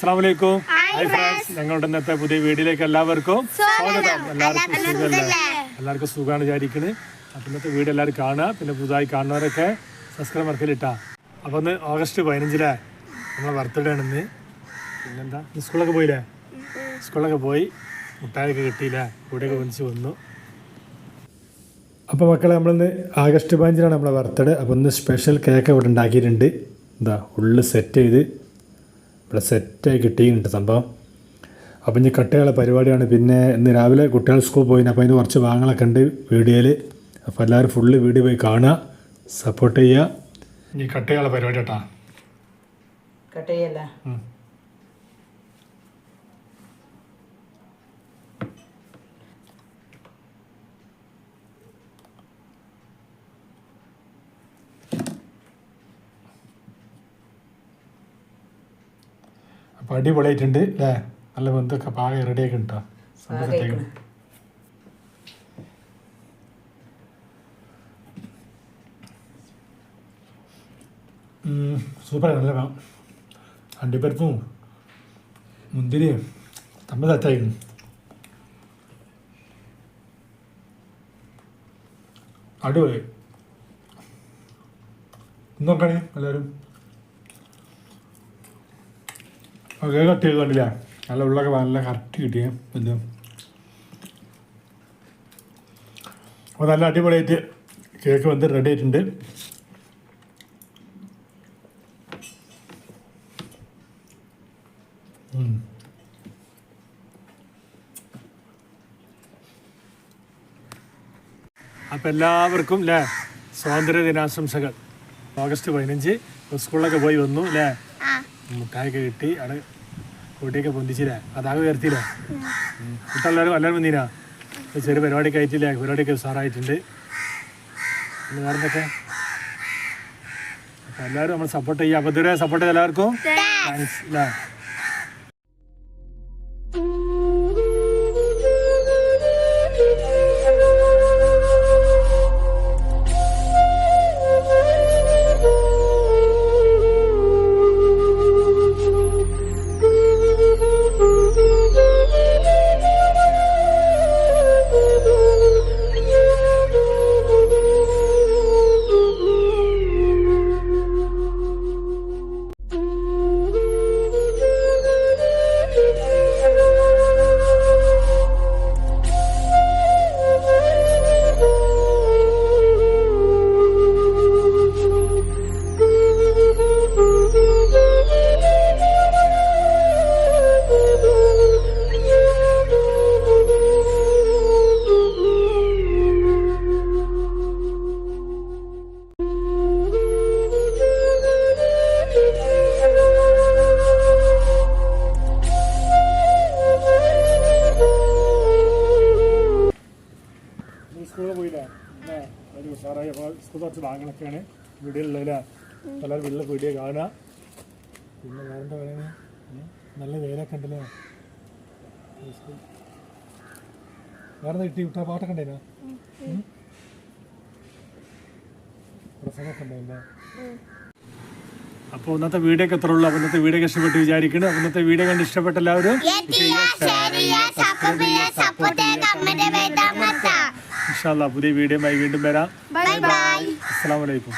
അസ്സാമലൈക്കും hi friends ഞങ്ങളുടെ ഇന്നത്തെ പുതിയ വീഡിയോയിലേക്ക് എല്ലാവർക്കും സ്വാഗതം. എല്ലാവർക്കും സുഖമല്ലേ എല്ലാവർക്കും സുഖമാണ് വിചാരിക്കുന്നത് അപ്പം ഇന്നത്തെ വീഡിയോ എല്ലാവരും കാണുക. പിന്നെ പുതുതായി കാണുന്നവരൊക്കെ സബ്സ്ക്രൈബ് മറക്കലിട്ടാ അപ്പൊ ഒന്ന് ഓഗസ്റ്റ് പതിനഞ്ചിലെ നമ്മളെ ബർത്ത്ഡേ ആണ് ഇന്ന്. പിന്നെന്താ? സ്കൂളൊക്കെ പോയില്ലേ? സ്കൂളൊക്കെ പോയി. മുട്ടായൊക്കെ കിട്ടിയില്ലേ? കൂടെയൊക്കെ വിളിച്ച് വന്നു. അപ്പോൾ മക്കളെ നമ്മളിന്ന് ആഗസ്റ്റ് പതിനഞ്ചിനാണ് നമ്മളെ ബർത്ത്ഡേ അപ്പോൾ ഇന്ന് സ്പെഷ്യൽ കേക്ക് ഇവിടെ ഉണ്ടാക്കിയിട്ടുണ്ട്. എന്താ ഉള്ളിൽ സെറ്റ് ചെയ്ത് ഇവിടെ സെറ്റായി കിട്ടിയിട്ടുണ്ട് സംഭവം. അപ്പം ഇനി കട്ടയുള്ള പരിപാടിയാണ്. പിന്നെ ഇന്ന് രാവിലെ കുട്ടികൾ സ്കൂൾ പോയി. അപ്പോൾ അതിന് കുറച്ച് ഭാഗങ്ങളൊക്കെ ഉണ്ട് വീഡിയോയിൽ അപ്പോൾ എല്ലാവരും ഫുള്ള് വീഡിയോ പോയി കാണുക സപ്പോർട്ട് ചെയ്യുക. ഇനി കട്ടയുള്ള പരിപാടി കേട്ടാ. കട്ട് അപ്പോൾ അടിപൊളിയായിട്ടുണ്ട് അല്ലേ നല്ല ബന്ധമൊക്കെ പാകം റെഡിയൊക്കെ ഉണ്ടോ പാകമായിക്കണ്. സൂപ്പർ നല്ല വേണം അണ്ടിപ്പരിപ്പും മുന്തിരിയും തമ്മിൽ തെറ്റായിരുന്നു അടിപൊളി. നോക്കണേ എല്ലാവരും. ഓക്കെ കട്ട് ചെയ്ത് കണ്ടില്ല നല്ല ഉള്ളൊക്കെ നല്ല കറക്റ്റ് കിട്ടിയ. എന്ത് അപ്പോൾ നല്ല അടിപൊളിയായിട്ട് കേക്ക് വന്ന് റെഡി ആയിട്ടുണ്ട്. അപ്പം എല്ലാവർക്കും അല്ലേ സ്വാതന്ത്ര്യ ദിനാശംസകൾ ഓഗസ്റ്റ് പതിനഞ്ച് സ്കൂളിലൊക്കെ പോയി വന്നു അല്ലേ മുട്ടായൊക്കെ കിട്ടി അവിടെ കൂട്ടിയൊക്കെ പൊന്തിച്ചില്ലേ? അതാകെ ഉയർത്തിയില്ലേ? കുട്ടികളെല്ലാവരും എല്ലാവരും വന്നീനാ? ചെറിയ പരിപാടിയൊക്കെ ആയിട്ടില്ലേ? പരിപാടിയൊക്കെ ഉഷാറായിട്ടുണ്ട്. പിന്നെ വേറെ എന്തൊക്കെ അപ്പം എല്ലാവരും നമ്മൾ സപ്പോർട്ട് ചെയ്യുക അപ്പോൾ ഇതുവരെ സപ്പോർട്ട് ചെയ്ത എല്ലാവർക്കും? താങ്ക്സ് അല്ലേ ഉഷാറായി അപ്പോൾ സ്കൂളിൽ കുറച്ച് ഭാഗങ്ങളൊക്കെയാണ് വീഡിയോയിലുള്ളതില്ല എല്ലാവരും വീട്ടിലെ വീഡിയോ കാണുക. പിന്നെ വേറെന്താ പറയുന്നത് നല്ല വേലൊക്കെ ഉണ്ടല്ലേ? വേറെന്താ വേറെ കിട്ടി? വിട്ടാ പാട്ടൊക്കെ ഉണ്ടായിരുന്നോ? പ്രസംഗമൊക്കെ ഉണ്ടായില്ലേ അപ്പോൾ ഇന്നത്തെ വീഡിയോ ഒക്കെ എത്ര ഉള്ളൂ. അപ്പോൾ ഇന്നത്തെ വീഡിയോ ഇഷ്ടപ്പെട്ട് വിചാരിക്കുന്നു. അപ്പോൾ ഇന്നത്തെ വീഡിയോ കണ്ട് ഇഷ്ടപ്പെട്ട എല്ലാവരും ഇൻഷാല്ലാ പുതിയ വീഡിയോയുമായി വീണ്ടും വരാം. അസ്സാം വലൈക്കും